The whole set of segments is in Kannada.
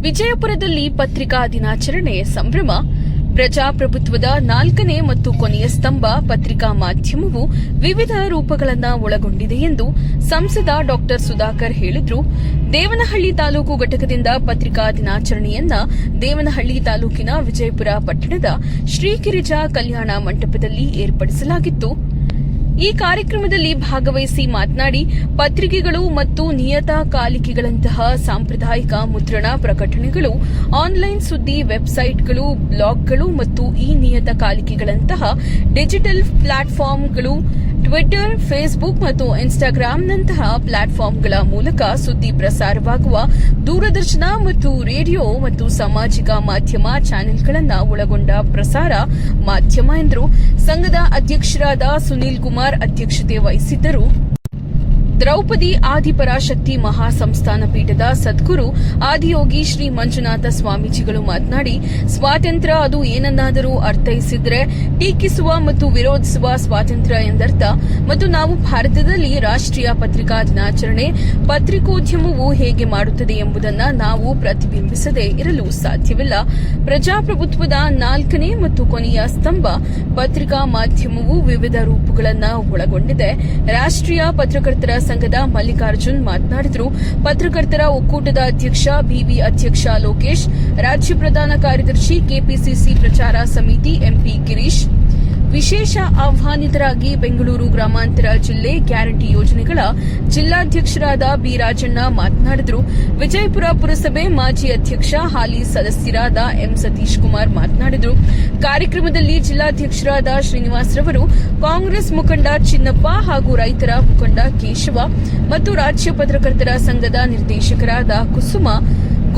ವಿಜಯಪುರದಲ್ಲಿ ಪತ್ರಿಕಾ ದಿನಾಚರಣೆ ಸಂಭ್ರಮ. ಪ್ರಜಾಪ್ರಭುತ್ವದ ನಾಲ್ಕನೇ ಮತ್ತು ಕೊನೆಯ ಸ್ತಂಭ ಪತ್ರಿಕಾ ಮಾಧ್ಯಮವು ವಿವಿಧ ರೂಪಗಳನ್ನು ಒಳಗೊಂಡಿದೆ ಎಂದು ಸಂಸದ ಡಾ ಸುಧಾಕರ್ ಹೇಳಿದ್ರು. ದೇವನಹಳ್ಳಿ ತಾಲೂಕು ಘಟಕದಿಂದ ಪತ್ರಿಕಾ ದಿನಾಚರಣೆಯನ್ನ ದೇವನಹಳ್ಳಿ ತಾಲೂಕಿನ ವಿಜಯಪುರ ಪಟ್ಟಣದ ಶ್ರೀಗಿರಿಜಾ ಕಲ್ಯಾಣ ಮಂಟಪದಲ್ಲಿ ಏರ್ಪಡಿಸಲಾಗಿತ್ತು. ಈ ಕಾರ್ಯಕ್ರಮದಲ್ಲಿ ಭಾಗವಹಿಸಿ ಮಾತನಾಡಿ ಪತ್ರಿಕೆಗಳು ಮತ್ತು ನಿಯತಕಾಲಿಕೆಗಳಂತಹ ಸಾಂಪ್ರದಾಯಿಕ ಮುದ್ರಣ ಪ್ರಕಟಣೆಗಳು, ಆನ್ಲೈನ್ ಸುದ್ದಿ ವೆಬ್ಸೈಟ್ಗಳು, ಬ್ಲಾಗ್ಗಳು ಮತ್ತು ಈ ನಿಯತಕಾಲಿಕೆಗಳಂತಹ ಡಿಜಿಟಲ್ ಪ್ಲಾಟ್ಫಾರ್ಮ್ಗಳು ಟ್ವಿಟರ್ ಫೇಸ್ಬುಕ್ ಮತ್ತು ಇನ್ಸ್ಟಾಗ್ರಾಂನಂತಹ ಪ್ಲಾಟ್ಫಾರ್ಮ್ಗಳ ಮೂಲಕ ಸುದ್ದಿ ಪ್ರಸಾರವಾಗುವ ದೂರದರ್ಶನ ಮತ್ತು ರೇಡಿಯೋ ಮತ್ತು ಸಾಮಾಜಿಕ ಮಾಧ್ಯಮ ಚಾನೆಲ್ಗಳನ್ನು ಒಳಗೊಂಡ ಪ್ರಸಾರ ಮಾಧ್ಯಮ ಎಂದರು. ಸಂಘದ ಅಧ್ಯಕ್ಷರಾದ ಸುನೀಲ್ ಕುಮಾರ್ ಅಧ್ಯಕ್ಷತೆ ವಹಿಸಿದ್ದರು. ದ್ರೌಪದಿ ಆದಿಪರಾಶಕ್ತಿ ಮಹಾಸಂಸ್ಥಾನ ಪೀಠದ ಸದ್ಗುರು ಆದಿಯೋಗಿ ಶ್ರೀ ಮಂಜುನಾಥ ಸ್ವಾಮೀಜಿಗಳು ಮಾತನಾಡಿ, ಸ್ವಾತಂತ್ರ್ಯ ಅದು ಏನನ್ನಾದರೂ ಅರ್ಥೈಸಿದ್ರೆ ಟೀಕಿಸುವ ಮತ್ತು ವಿರೋಧಿಸುವ ಸ್ವಾತಂತ್ರ್ಯ ಎಂದರ್ಥ. ಮತ್ತು ನಾವು ಭಾರತದಲ್ಲಿ ರಾಷ್ಟ್ರೀಯ ಪತ್ರಿಕಾ ದಿನಾಚರಣೆ ಪತ್ರಿಕೋದ್ಯಮವು ಹೇಗೆ ಮಾಡುತ್ತದೆ ಎಂಬುದನ್ನು ನಾವು ಪ್ರತಿಬಿಂಬಿಸದೇ ಇರಲು ಸಾಧ್ಯವಿಲ್ಲ. ಪ್ರಜಾಪ್ರಭುತ್ವದ ನಾಲ್ಕನೇ ಮತ್ತು ಕೊನೆಯ ಸ್ತಂಭ ಪತ್ರಿಕಾ ಮಾಧ್ಯಮವು ವಿವಿಧ ರೂಪಗಳನ್ನು ಒಳಗೊಂಡಿದೆ. ರಾಷ್ಟ್ರೀಯ ಪತ್ರಕರ್ತರ ಸಂಘದ ಮಲ್ಲಿಕಾರ್ಜುನ್ ಮಾತನಾಡಿದರು. ಪತ್ರಕರ್ತರ ಒಕ್ಕೂಟದ ಅಧ್ಯಕ್ಷ, ಬಿವಿ ಅಧ್ಯಕ್ಷ ಲೋಕೇಶ್, ರಾಜ್ಯ ಪ್ರಧಾನ ಕಾರ್ಯದರ್ಶಿ, ಕೆಪಿಸಿಸಿ ಪ್ರಚಾರ ಸಮಿತಿ ಎಂಪಿ ಗಿರೀಶ್ ವಿಶೇಷ ಆಹ್ವಾನಿತರಾಗಿ ಬೆಂಗಳೂರು ಗ್ರಾಮಾಂತರ ಜಿಲ್ಲೆ ಗ್ಯಾರಂಟಿ ಯೋಜನೆಗಳ ಜಿಲ್ಲಾಧ್ಯಕ್ಷರಾದ ಬಿ ರಾಜಣ್ಣ ಮಾತನಾಡಿದರು. ವಿಜಯಪುರ ಪುರಸಭೆ ಮಾಜಿ ಅಧ್ಯಕ್ಷ, ಹಾಲಿ ಸದಸ್ಯರಾದ ಎಂ ಸತೀಶ್ ಕುಮಾರ್ ಮಾತನಾಡಿದರು. ಕಾರ್ಯಕ್ರಮದಲ್ಲಿ ಜಿಲ್ಲಾಧ್ಯಕ್ಷರಾದ ಶ್ರೀನಿವಾಸ್ ರವರು, ಕಾಂಗ್ರೆಸ್ ಮುಖಂಡ ಚಿನ್ನಪ್ಪ ಹಾಗೂ ರೈತರ ಮುಖಂಡ ಕೇಶವ ಮತ್ತು ರಾಜ್ಯ ಪತ್ರಕರ್ತರ ಸಂಘದ ನಿರ್ದೇಶಕರಾದ ಕುಸುಮ,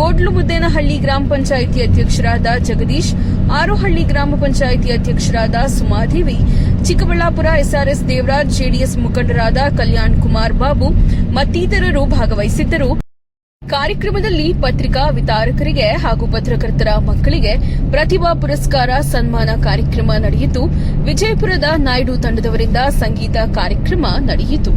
ಗೋಡ್ಲುಮುದ್ದೇನಹಳ್ಳಿ ಗ್ರಾಮ ಪಂಚಾಯಿತಿ ಅಧ್ಯಕ್ಷರಾದ ಜಗದೀಶ್ ಆರೋಹಳ್ಳಿ ಗ್ರಾಮ ಪಂಚಾಯಿತಿ ಅಧ್ಯಕ್ಷರಾದ ಸುಮಾದೇವಿ, ಚಿಕ್ಕಬಳ್ಳಾಪುರ ಎಸ್ಆರ್ಎಸ್ ದೇವರಾಜ್, ಜೆಡಿಎಸ್ ಮುಖಂಡರಾದ ಕಲ್ಯಾಣ್ ಕುಮಾರ್ ಬಾಬು ಮತ್ತಿತರರು ಭಾಗವಹಿಸಿದ್ದರು. ಕಾರ್ಯಕ್ರಮದಲ್ಲಿ ಪತ್ರಿಕಾ ವಿತರಕರಿಗೆ ಹಾಗೂ ಪತ್ರಕರ್ತರ ಮಕ್ಕಳಿಗೆ ಪ್ರತಿಭಾ ಪುರಸ್ಕಾರ ಸನ್ಮಾನ ಕಾರ್ಯಕ್ರಮ ನಡೆಯಿತು. ವಿಜಯಪುರದ ನಾಯ್ಡು ತಂಡದವರಿಂದ ಸಂಗೀತ ಕಾರ್ಯಕ್ರಮ ನಡೆಯಿತು.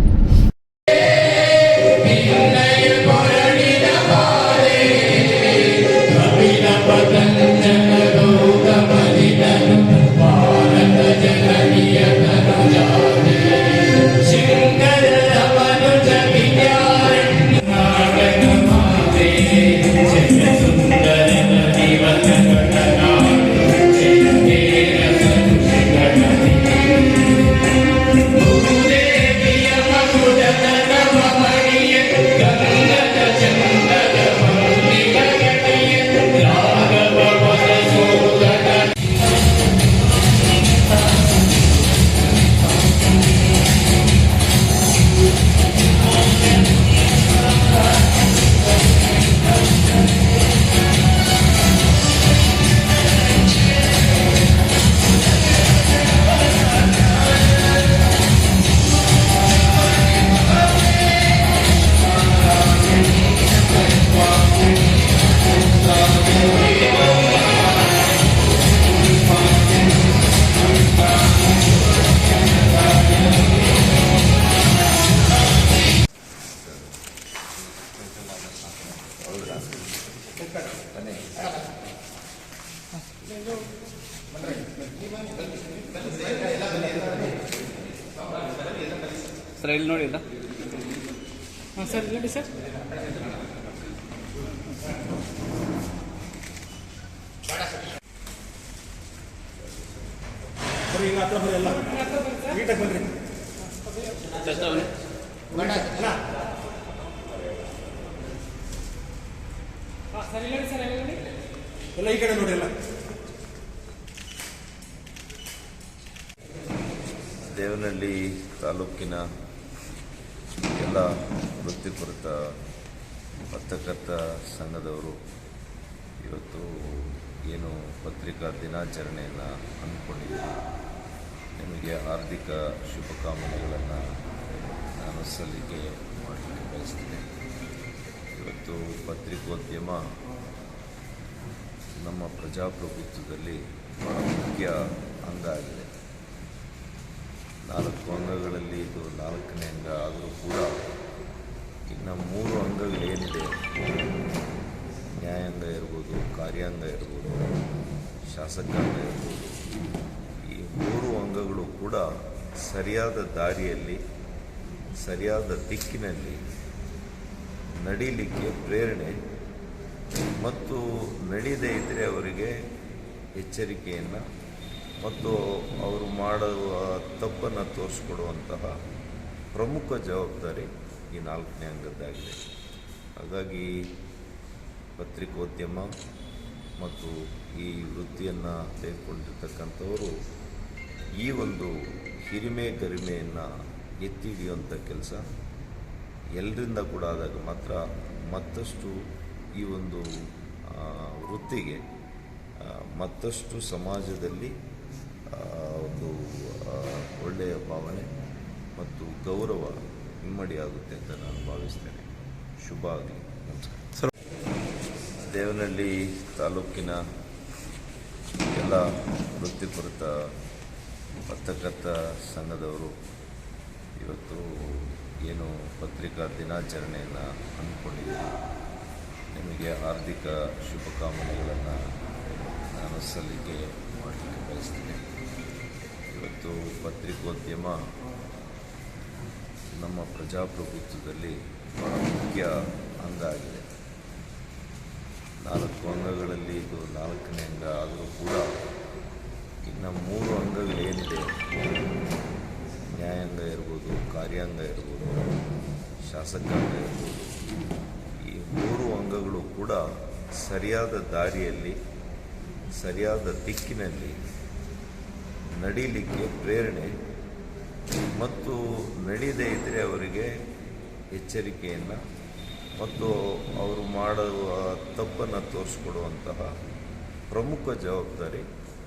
ಸರ್ ಇಲ್ಲಿ ನೋಡಿ ಇಲ್ಲ. ಹಾಂ ಸರ್ ನೋಡಿ ಸರ್. ಬರೀ ಈಗ ಹತ್ರ ಬರ್ರಿ ಎಲ್ಲ. ನೀಟಾಗಿ ಬನ್ರಿ ಜಸ್ಟ್ ಅವನು ಅಣ್ಣ ಹಾಂ ಸರ್ ಇಲ್ಲಿ ನೋಡಿ ಸರ್ ಇಲ್ಲಿ ನೋಡಿ ಎಲ್ಲ ಈ ಕಡೆ ನೋಡಿ ಎಲ್ಲ. ದೇವನಹಳ್ಳಿ ತಾಲೂಕಿನ ಎಲ್ಲ ವೃತ್ತಿಪರತ ಪತ್ರಕರ್ತ ಸಂಘದವರು ಇವತ್ತು ಏನು ಪತ್ರಿಕಾ ದಿನಾಚರಣೆಯನ್ನು ಹಮ್ಮಿಕೊಂಡಿದ್ದೀವಿ ನಿಮಗೆ ಹಾರ್ದಿಕ ಶುಭಕಾಮನೆಗಳನ್ನು ನಾನು ಸಲ್ಲಿಕೆ ಮಾಡಲಿಕ್ಕೆ ಬಯಸ್ತೀನಿ. ಇವತ್ತು ಪತ್ರಿಕೋದ್ಯಮ ನಮ್ಮ ಪ್ರಜಾಪ್ರಭುತ್ವದಲ್ಲಿ ಬಹಳ ಮುಖ್ಯ ಅಂಗ ಆಗಿದೆ. ನಾಲ್ಕು ಅಂಗಗಳಲ್ಲಿ ಇದು ನಾಲ್ಕನೇ ಅಂಗ ಆದರೂ ಕೂಡ ಇನ್ನು ಮೂರು ಅಂಗಗಳೇನಿದೆ ನ್ಯಾಯಾಂಗ ಇರ್ಬೋದು, ಕಾರ್ಯಾಂಗ ಇರ್ಬೋದು, ಶಾಸಕಾಂಗ ಇರ್ಬೋದು. ಈ ಮೂರು ಅಂಗಗಳು ಕೂಡ ಸರಿಯಾದ ದಾರಿಯಲ್ಲಿ, ಸರಿಯಾದ ದಿಕ್ಕಿನಲ್ಲಿ ನಡೀಲಿಕ್ಕೆ ಪ್ರೇರಣೆ ಮತ್ತು ನಡೀದೇ ಇದ್ದರೆ ಅವರಿಗೆ ಎಚ್ಚರಿಕೆಯನ್ನು ಮತ್ತು ಅವರು ಮಾಡುವ ತಪ್ಪನ್ನು ತೋರಿಸ್ಕೊಡುವಂತಹ ಪ್ರಮುಖ ಜವಾಬ್ದಾರಿ ಈ ನಾಲ್ಕನೇ ಅಂಗದ್ದಾಗಿದೆ. ಹಾಗಾಗಿ ಪತ್ರಿಕೋದ್ಯಮ ಮತ್ತು ಈ ವೃತ್ತಿಯನ್ನು ತೆಗೆದುಕೊಂಡಿರ್ತಕ್ಕಂಥವರು ಈ ಒಂದು ಹಿರಿಮೆ ಗರಿಮೆಯನ್ನು ಎತ್ತಿ ಹಿಡಿಯುವಂಥ ಕೆಲಸ ಎಲ್ಲರಿಂದ ಕೂಡ ಆದಾಗ ಮಾತ್ರ ಮತ್ತಷ್ಟು ಈ ಒಂದು ವೃತ್ತಿಗೆ ಮತ್ತಷ್ಟು ಸಮಾಜದಲ್ಲಿ ಒಂದು ಒಳ್ಳೆಯ ಭಾವನೆ ಮತ್ತು ಗೌರವ ಇಮ್ಮಡಿಯಾಗುತ್ತೆ ಅಂತ ನಾನು ಭಾವಿಸ್ತೇನೆ. ಶುಭ ಆಗಲಿ. ನಮಸ್ಕಾರ. ದೇವನಹಳ್ಳಿ ತಾಲೂಕಿನ ಎಲ್ಲ ವೃತ್ತಿಪರತ ಪತ್ರಕರ್ತ ಸಂಘದವರು ಇವತ್ತು ಏನು ಪತ್ರಿಕಾ ದಿನಾಚರಣೆಯನ್ನು ಹಮ್ಮಿಕೊಂಡಿದ್ದೀವಿ ನಿಮಗೆ ಹಾರ್ದಿಕ ಶುಭಕಾಮನೆಗಳನ್ನು ನಾನು ಸಲ್ಲಿಕೆ ಮಾಡಲಿಕ್ಕೆ ಬಯಸ್ತೇನೆ. ಇವತ್ತು ಪತ್ರಿಕೋದ್ಯಮ ನಮ್ಮ ಪ್ರಜಾಪ್ರಭುತ್ವದಲ್ಲಿ ಬಹಳ ಮುಖ್ಯ ಅಂಗ ಆಗಿದೆ. ನಾಲ್ಕು ಅಂಗಗಳಲ್ಲಿ ಇದು ನಾಲ್ಕನೇ ಅಂಗ ಆದರೂ ಕೂಡ ಇನ್ನು ಮೂರು ಅಂಗಗಳೇನಿದೆ ನ್ಯಾಯಾಂಗ ಇರ್ಬೋದು, ಕಾರ್ಯಾಂಗ ಇರ್ಬೋದು, ಶಾಸಕಾಂಗ ಇರ್ಬೋದು, ಈ ಮೂರು ಅಂಗಗಳು ಕೂಡ ಸರಿಯಾದ ದಾರಿಯಲ್ಲಿ, ಸರಿಯಾದ ದಿಕ್ಕಿನಲ್ಲಿ ನಡೀಲಿಕ್ಕೆ ಪ್ರೇರಣೆ ಮತ್ತು ನಡೀದೇ ಇದ್ದರೆ ಅವರಿಗೆ ಎಚ್ಚರಿಕೆಯನ್ನು ಮತ್ತು ಅವರು ಮಾಡುವ ತಪ್ಪನ್ನು ತೋರಿಸ್ಕೊಡುವಂತಹ ಪ್ರಮುಖ ಜವಾಬ್ದಾರಿ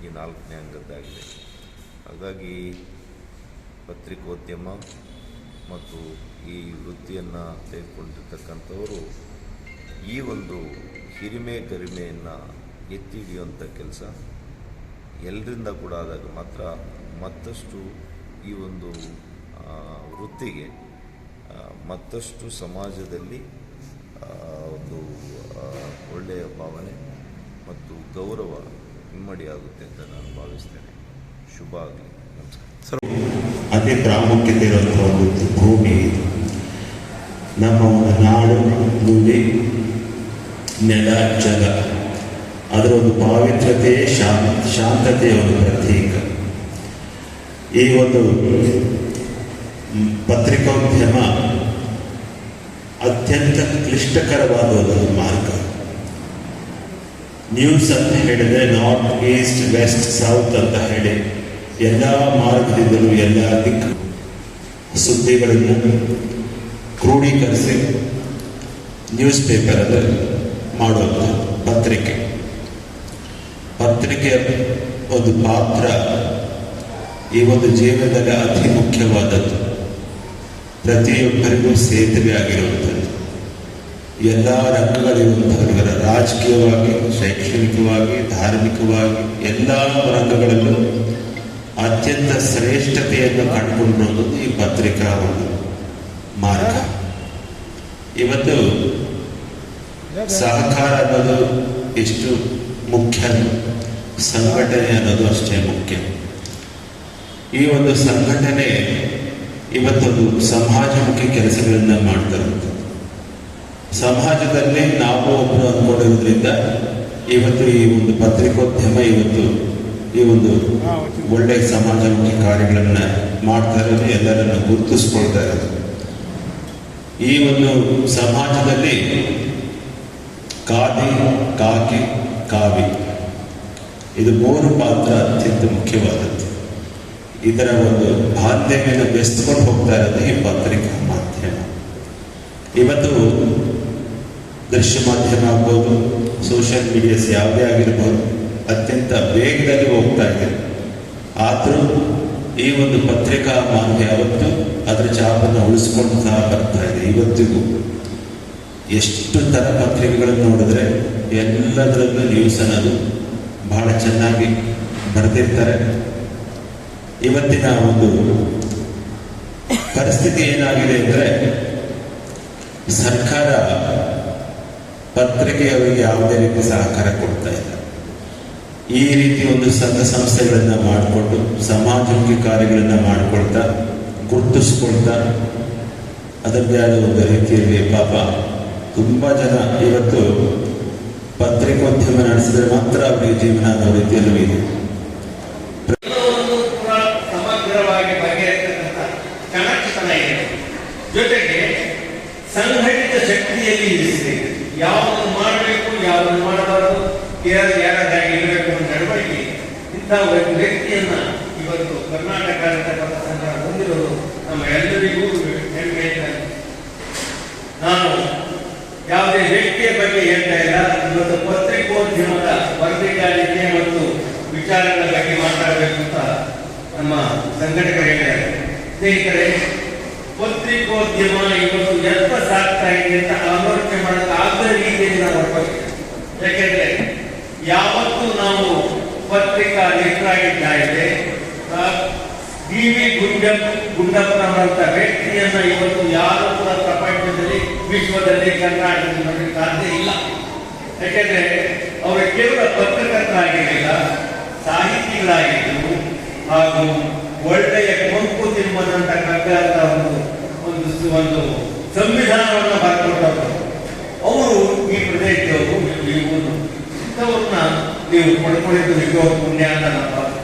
ಈ ನಾಲ್ಕನೇ ಅಂಗದ್ದಾಗಿದೆ. ಹಾಗಾಗಿ ಪತ್ರಿಕೋದ್ಯಮ ಮತ್ತು ಈ ವೃತ್ತಿಯನ್ನು ತೆಗೆದುಕೊಂಡಿರ್ತಕ್ಕಂಥವರು ಈ ಒಂದು ಹಿರಿಮೆ ಕರಿಮೆಯನ್ನು ಎತ್ತಿ ಹಿಡಿಯುವಂಥ ಕೆಲಸ ಎಲ್ಲರಿಂದ ಕೂಡ ಆದಾಗ ಮಾತ್ರ ಮತ್ತಷ್ಟು ಈ ಒಂದು ವೃತ್ತಿಗೆ ಮತ್ತಷ್ಟು ಸಮಾಜದಲ್ಲಿ ಒಂದು ಒಳ್ಳೆಯ ಭಾವನೆ ಮತ್ತು ಗೌರವ ಇಮ್ಮಡಿಯಾಗುತ್ತೆ ಅಂತ ನಾನು ಭಾವಿಸ್ತೇನೆ. ಶುಭ ಆಗಲಿ. ನಮಸ್ಕಾರ. ಅತಿ ಪ್ರಾಮುಖ್ಯತೆ ಇರುವಂತಹ ಒಂದು ಭೂಮಿ. ನಮ್ಮ ಒಂದು ನಾಡು, ಭೂಮಿ, ನೆಲ, ಜಲ, ಅದರ ಒಂದು ಪಾವಿತ್ರತೆ ಶಾಂತ ಶಾಂತತೆಯ ಒಂದು ಪ್ರತೀಕ ಈ ಒಂದು ಪತ್ರಿಕೋದ್ಯಮ ಅತ್ಯಂತ ಕ್ಲಿಷ್ಟಕರವಾದ ಒಂದು ಮಾರ್ಗ ನ್ಯೂಸ್ ಅಂತ ಹೇಳಿದ್ರೆ ನಾರ್ತ್, ಈಸ್ಟ್, ವೆಸ್ಟ್, ಸೌತ್ ಅಂತ ಹೇಳಿ ಎಲ್ಲ ಮಾರ್ಗದಿಂದಲೂ ಎಲ್ಲ ದಿಕ್ಕು ಸುದ್ದಿಗಳನ್ನು ಕ್ರೋಢೀಕರಿಸಿ ನ್ಯೂಸ್ ಪೇಪರ್ ಅದು ಮಾಡುವಂಥ ಪತ್ರಿಕೆ. ಪತ್ರಿಕೆಯ ಒಂದು ಪಾತ್ರ ಈ ಒಂದು ಜೀವನದಲ್ಲಿ ಅತಿ ಮುಖ್ಯವಾದದ್ದು. ಪ್ರತಿಯೊಬ್ಬರಿಗೂ ಸೇತುವೆ ಆಗಿರುವಂಥದ್ದು. ಎಲ್ಲ ರಂಗಗಳಿರುವಂತಹ ರಾಜಕೀಯವಾಗಿ, ಶೈಕ್ಷಣಿಕವಾಗಿ, ಧಾರ್ಮಿಕವಾಗಿ, ಎಲ್ಲ ರಂಗಗಳಲ್ಲೂ ಅತ್ಯಂತ ಶ್ರೇಷ್ಠತೆಯನ್ನು ಕಂಡುಕೊಂಡಿರುವುದು ಈ ಪತ್ರಿಕಾ ಒಂದು ಮಾರ್ಗ. ಇವತ್ತು ಸಹಕಾರ ಅನ್ನೋದು ಎಷ್ಟು ಮುಖ್ಯ ಸಂಘಟನೆ ಅನ್ನೋದು ಅಷ್ಟೇ ಮುಖ್ಯ. ಈ ಒಂದು ಸಂಘಟನೆ ಇವತ್ತೊಂದು ಸಮಾಜಮುಖಿ ಕೆಲಸಗಳನ್ನ ಮಾಡ್ತಿರೋದು ಸಮಾಜದಲ್ಲಿ ನಾವು ಒಬ್ಬರು ಅಂದ್ಕೊಂಡಿರೋದ್ರಿಂದ ಇವತ್ತು ಈ ಒಂದು ಪತ್ರಿಕೋದ್ಯಮ ಇವತ್ತು ಈ ಒಂದು ಒಳ್ಳೆ ಸಮಾಜಮುಖಿ ಕಾರ್ಯಗಳನ್ನು ಮಾಡ್ತಾ ಇರೋದು ಎಲ್ಲರನ್ನು ಗುರುತಿಸ್ಕೊಳ್ತಾ ಇರೋದು. ಈ ಒಂದು ಸಮಾಜದಲ್ಲಿ ಕಾದಿ ಕಾಕಿ ಕಾವಿ ಇದು ಮೂರು ಪಾತ್ರ ಅತ್ಯಂತ ಮುಖ್ಯವಾದದ್ದು. ಇದರ ಒಂದು ಬಾಂಧವ್ಯನ ಬೆಸ್ಕೊಂಡು ಹೋಗ್ತಾ ಇರೋದು ಈ ಪತ್ರಿಕಾ ಮಾಧ್ಯಮ. ಇವತ್ತು ದೃಶ್ಯ ಮಾಧ್ಯಮ ಆಗ್ಬೋದು ಸೋಷಿಯಲ್ ಮೀಡಿಯಾಸ್ ಯಾವುದೇ ಆಗಿರ್ಬೋದು ಅತ್ಯಂತ ವೇಗದಲ್ಲಿ ಹೋಗ್ತಾ ಇದೆ ಆದರೂ ಈ ಒಂದು ಪತ್ರಿಕಾ ಮಾಹಿತಿ ಯಾವತ್ತು ಅದರ ಚಾಪನ್ನು ಉಳಿಸ್ಕೊಂಡು ಸಹ ಬರ್ತಾ ಇದೆ. ಇವತ್ತಿಗೂ ಎಷ್ಟು ಥರ ಪತ್ರಿಕೆಗಳನ್ನು ನೋಡಿದ್ರೆ ಎಲ್ಲದರಲ್ಲೂ ನ್ಯೂಸ್ ಅನ್ನೋದು ಬಹಳ ಚೆನ್ನಾಗಿ ಬರೆದಿರ್ತಾರೆ. ಇವತ್ತಿನ ಒಂದು ಪರಿಸ್ಥಿತಿ ಏನಾಗಿದೆ ಅಂದರೆ ಸರ್ಕಾರ ಪತ್ರಿಕೆಯವರಿಗೆ ಯಾವುದೇ ರೀತಿ ಸಹಕಾರ ಕೊಡ್ತಾ ಇಲ್ಲ. ಈ ರೀತಿ ಒಂದು ಸಂಘ ಸಂಸ್ಥೆಗಳನ್ನ ಮಾಡಿಕೊಂಡು, ಸಮಾಜಮುಖಿ ಕಾರ್ಯಗಳನ್ನ ಮಾಡಿಕೊಳ್ತಾ, ಗುರುತಿಸ್ಕೊಳ್ತಾ ಅದರದ್ದೇ ಆದ ಒಂದು ರೀತಿಯಲ್ಲಿ ಪಾಪ ತುಂಬಾ ಜನ ಇವತ್ತು ಪತ್ರಿಕೋದ್ಯಮ ನಡೆಸಿದ್ರೆ ಮಾತ್ರ ಅವರಿಗೆ ಜೀವನ ಅನ್ನೋ ರೀತಿಯಲ್ಲೂ ಇದೆ. ಯಾವುದನ್ನು ಮಾಡಬೇಕು, ಯಾವುದನ್ನು ಮಾಡಬಾರದು ಯಾರ ಯಾರಾಗಿ ಇರಬೇಕು ಅಂತ ನಡವಳಿಕೆ ಇಂಥ ಒಂದು ವ್ಯಕ್ತಿಯನ್ನ ಇವತ್ತು ಕರ್ನಾಟಕ ಸಂಘ ಹೊಂದಿರೋದು ನಮ್ಮ ಎಲ್ಲರಿಗೂ ಹೆಮ್ಮೆ ಇದೆ. ನಾನು ಯಾವುದೇ ವ್ಯಕ್ತಿಯ ಬಗ್ಗೆ ಹೇಳ್ತಾ ಇಲ್ಲ ಇವತ್ತು ಪತ್ರಿಕೋದ್ಯಮದ ವರದಿಗಾರಿಕೆ ಮತ್ತು ವಿಚಾರಗಳ ಬಗ್ಗೆ ಮಾತಾಡಬೇಕು ಅಂತ ನಮ್ಮ ಸಂಘಟಕರು ಹೇಳಿದ್ದಾರೆ ಸ್ನೇಹಿತರೆ ಪತ್ರಿಕೋದ್ಯಮ ಇವತ್ತು ಎಲ್ಪ ಸಾಕ್ತಾ ಇದೆ ಅಂತ ಆಲೋಚನೆ ಮಾಡಕ್ಕೆ ಆಗದ ರೀತಿಯಲ್ಲಿ ನಾವು ಯಾಕೆಂದ್ರೆ ಯಾವತ್ತು ನಾವು ಪತ್ರಿಕಾ ಲೇಖರಾಗಿದ್ದ ಇದೆ ಡಿ ವಿ ಗುಂಡಪ್ಪ ಗುಂಡಪ್ಪನವರಂತ ವ್ಯಕ್ತಿಯನ್ನ ಇವತ್ತು ಯಾರು ಕೂಡ ಪ್ರಪಂಚದಲ್ಲಿ, ವಿಶ್ವದಲ್ಲಿ ಕರ್ನಾಟಕದಲ್ಲಿ ನೋಡಲಿಕ್ಕೆ ಸಾಧ್ಯ ಇಲ್ಲ. ಯಾಕೆಂದ್ರೆ ಅವರು ಕೇವಲ ಪತ್ರಕರ್ತರಾಗಿರಲಿಲ್ಲ, ಸಾಹಿತಿಗಳಾಗಿದ್ದರು, ಹಾಗೂ ಒಳ್ಳೆಯ ಕೊಂಕು ತಿಮ್ಮದಂತ ಕಗ್ಗಂತ ಒಂದು ಒಂದು ಸಂವಿಧಾನವನ್ನು ಬರ್ಕೊಟ್ಟವರು ಅವರು ಈ ಪ್ರದೇಶದವರು ಊರು ಇಂಥವ್ರನ್ನ ನೀವು ಪಡ್ಕೊಂಡಿದ್ದು ನಿಜವಾದ ಪುಣ್ಯ ಅಂತ ನಾನು.